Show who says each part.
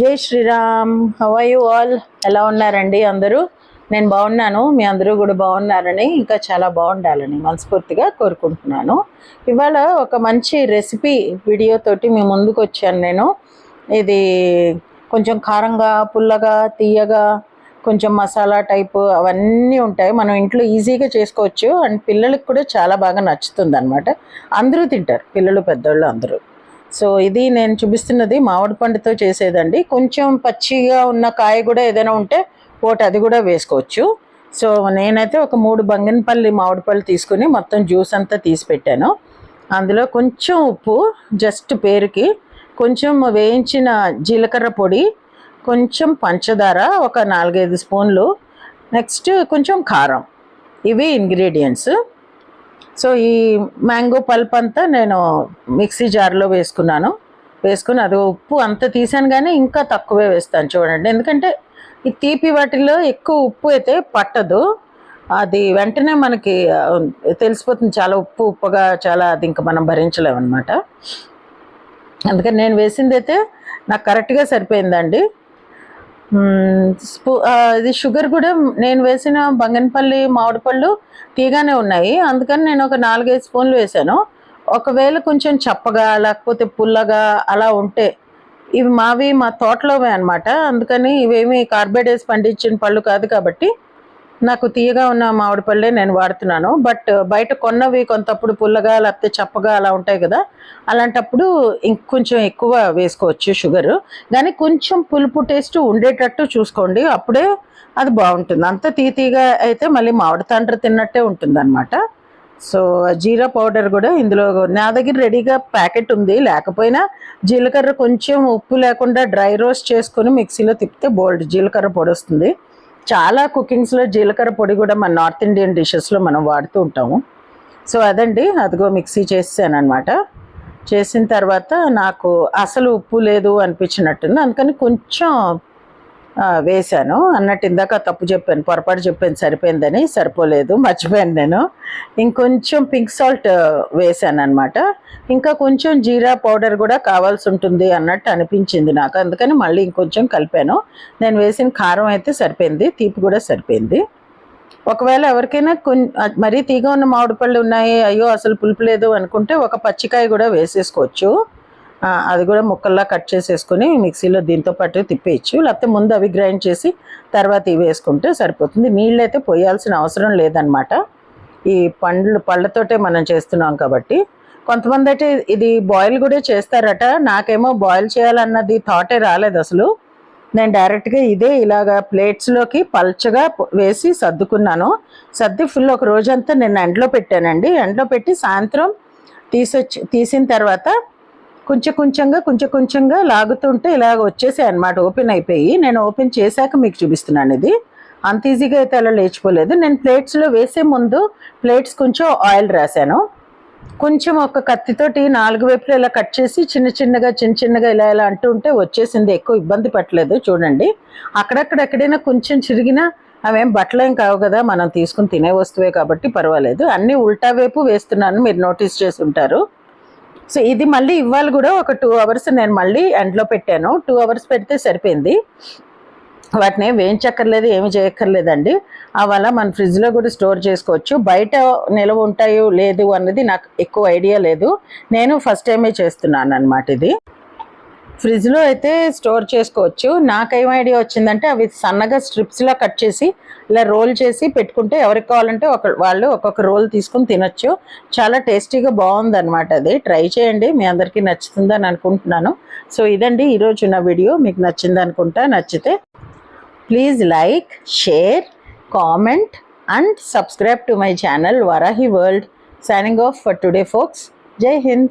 Speaker 1: జై Sriram. Have you all ఎలా ఉన్నారండి అందరూ? నేను బాగున్నాను. మీ అందరూ కూడా బాగున్నారని ఇంకా చాలా బాగుండాలని మనస్ఫూర్తిగా కోరుకుంటున్నాను. ఇవాళ ఒక మంచి రెసిపీ వీడియోతోటి మీ ముందుకు వచ్చాను నేను. ఇది కొంచెం కారంగా పుల్లగా తీయగా కొంచెం మసాలా టైపు అవన్నీ ఉంటాయి. మనం ఇంట్లో ఈజీగా చేసుకోవచ్చు. అండ్ పిల్లలకు కూడా చాలా బాగా నచ్చుతుంది అనమాట అందరూ తింటారు. పిల్లలు పెద్దోళ్ళు అందరూ. సో ఇది నేను చూపిస్తున్నది మామిడి పండుతో చేసేదండి. కొంచెం పచ్చిగా ఉన్న కాయ కూడా ఏదైనా ఉంటే ఒకటి అది కూడా వేసుకోవచ్చు. సో నేనైతే ఒక మూడు బంగినపల్లి మామిడి పళ్ళు తీసుకుని మొత్తం జ్యూస్ అంతా తీసి పెట్టాను. అందులో కొంచెం ఉప్పు జస్ట్ పేరుకి కొంచెం వేయించిన జీలకర్ర పొడి కొంచెం పంచదార ఒక నాలుగైదు స్పూన్లు నెక్స్ట్ కొంచెం కారం. ఇవి ఇంగ్రీడియంట్స్. సో ఈ మ్యాంగో పల్ప్ అంతా నేను మిక్సీ జార్లో వేసుకున్నాను. వేసుకుని అది ఉప్పు అంత తీసాను కానీ ఇంకా తక్కువే వేస్తాను చూడండి. ఎందుకంటే ఈ తీపి వాటిలో ఎక్కువ ఉప్పు అయితే పట్టదు. అది వెంటనే మనకి తెలిసిపోతుంది చాలా ఉప్పు ఉప్పుగా చాలా అది ఇంకా మనం భరించలేము అనమాట అందుకని నేను వేసింది అయితే నాకు కరెక్ట్గా సరిపోయిందండి. ఇది షుగర్ కూడా నేను వేసిన బంగనపల్లి మామిడి పళ్ళు తీగానే ఉన్నాయి. అందుకని నేను ఒక నాలుగైదు స్పూన్లు వేసాను ఒకవేళ కొంచెం చప్పగా లేకపోతే పుల్లగా అలా ఉంటే ఇవి మావి మా తోటలోవే అనమాట అందుకని ఇవేమి కార్బైడేస్ పండించిన పళ్ళు కాదు కాబట్టి నాకు తీయగా ఉన్న మామిడి పళ్ళే నేను వాడుతున్నాను. బట్ బయట కొన్నవి కొంతప్పుడు పుల్లగా లేకపోతే చప్పగా అలా ఉంటాయి కదా అలాంటప్పుడు ఇంకొంచెం ఎక్కువ వేసుకోవచ్చు షుగర్. కానీ కొంచెం పులుపు టేస్ట్ ఉండేటట్టు చూసుకోండి అప్పుడే అది బాగుంటుంది. అంత తీతీగా అయితే మళ్ళీ మామిడి తండ్రి తిన్నట్టే ఉంటుంది అనమాట సో జీరా పౌడర్ కూడా ఇందులో నా దగ్గర రెడీగా ప్యాకెట్ ఉంది. లేకపోయినా జీలకర్ర కొంచెం ఉప్పు లేకుండా డ్రై రోస్ట్ చేసుకొని మిక్సీలో తిప్పితే బోల్డ్ జీలకర్ర పొడి వస్తుంది. చాలా కుకింగ్స్లో జీలకర్ర పొడి కూడా మన నార్త్ ఇండియన్ డిషెస్లో మనం వాడుతూ ఉంటాము. సో అదండి. అదిగో మిక్సీ చేసాను అనమాట చేసిన తర్వాత నాకు అసలు ఉప్పు లేదు అనిపించినట్టుంది. అందుకని కొంచెం వేశాను. అన్నట్టు ఇందాక తప్పు చెప్పాను పొరపాటు చెప్పాను సరిపోయిందని సరిపోలేదు మర్చిపోయాను నేను. ఇంకొంచెం పింక్ సాల్ట్ వేశాను అనమాట ఇంకా కొంచెం జీరా పౌడర్ కూడా కావాల్సి ఉంటుంది అన్నట్టు అనిపించింది నాకు. అందుకని మళ్ళీ ఇంకొంచెం కలిపాను. నేను వేసిన కారం అయితే సరిపోయింది తీపి కూడా సరిపోయింది. ఒకవేళ ఎవరికైనా కొన్ మరీ తీగ ఉన్న మామిడి పళ్ళు ఉన్నాయి అయ్యో అసలు పులుపు లేదు అనుకుంటే ఒక పచ్చికాయ కూడా వేసేసుకోవచ్చు. అది కూడా ముక్కల్లా కట్ చేసేసుకొని మిక్సీలో దీంతో పాటు తిప్పేయచ్చు. లేకపోతే ముందు అవి గ్రైండ్ చేసి తర్వాత ఇవి వేసుకుంటే సరిపోతుంది. నీళ్ళు అయితే పోయాల్సిన అవసరం లేదనమాట ఈ పండ్లు పళ్ళతోటే మనం చేస్తున్నాం కాబట్టి. కొంతమంది అయితే ఇది బాయిల్ కూడా చేస్తారట. నాకేమో బాయిల్ చేయాలన్నది థాటే రాలేదు అసలు. నేను డైరెక్ట్గా ఇదే ఇలాగా ప్లేట్స్లోకి పల్చగా వేసి సర్దుకున్నాను. సర్ది ఫుల్ ఒక రోజంతా నేను ఎండలో పెట్టానండి. ఎండలో పెట్టి సాయంత్రం తీసొచ్చి తీసిన తర్వాత కొంచెం కొంచెంగా కొంచెం కొంచెంగా లాగుతుంటే ఇలాగ వచ్చేసాయి అనమాట ఓపెన్ అయిపోయి. నేను ఓపెన్ చేశాక మీకు చూపిస్తున్నాను ఇది. అంత ఈజీగా అయితే అలా లేచిపోలేదు. నేను ప్లేట్స్లో వేసే ముందు ప్లేట్స్ కొంచెం ఆయిల్ రాశాను. కొంచెం ఒక కత్తితోటి నాలుగు వైపులు ఇలా కట్ చేసి చిన్న చిన్నగా చిన్న చిన్నగా ఇలా ఇలా అంటూ ఉంటే వచ్చేసింది. ఎక్కువ ఇబ్బంది పట్టలేదు. చూడండి. అక్కడక్కడ ఎక్కడైనా కొంచెం చిరిగినా అవేం బట్టలేం కావు కదా. మనం తీసుకుని తినే వస్తువే కాబట్టి పర్వాలేదు. అన్నీ ఉల్టా వైపు వేస్తున్నాను. మీరు నోటీస్ చేసి ఉంటారు. సో ఇది మళ్ళీ ఇవాళ కూడా ఒక టూ అవర్స్ నేను మళ్ళీ ఎండ్లో పెట్టాను. టూ అవర్స్ పెడితే సరిపోయింది. వాటిని ఏం వేయించక్కర్లేదు ఏమి చేయక్కర్లేదండి. అలా మన ఫ్రిడ్జ్లో కూడా స్టోర్ చేసుకోవచ్చు. బయట నిల్వ ఉంటాయో లేదు అన్నది నాకు ఎక్కువ ఐడియా లేదు. నేను ఫస్ట్ టైమే చేస్తున్నాను అనమాట ఇది. ఫ్రిడ్జ్లో అయితే స్టోర్ చేసుకోవచ్చు. నాకేం ఐడియా వచ్చిందంటే అవి సన్నగా స్ట్రిప్స్లా కట్ చేసి ఇలా రోల్ చేసి పెట్టుకుంటే ఎవరికి కావాలంటే ఒక వాళ్ళు ఒక్కొక్క రోల్ తీసుకుని తినొచ్చు. చాలా టేస్టీగా బాగుంది అనమాట అది. ట్రై చేయండి. మీ అందరికీ నచ్చుతుందని అనుకుంటున్నాను. సో ఇదండి ఈరోజు నా వీడియో మీకు నచ్చింది అనుకుంటా నచ్చితే please like share comment and subscribe to my channel Varahi world signing off for today folks Jai Hind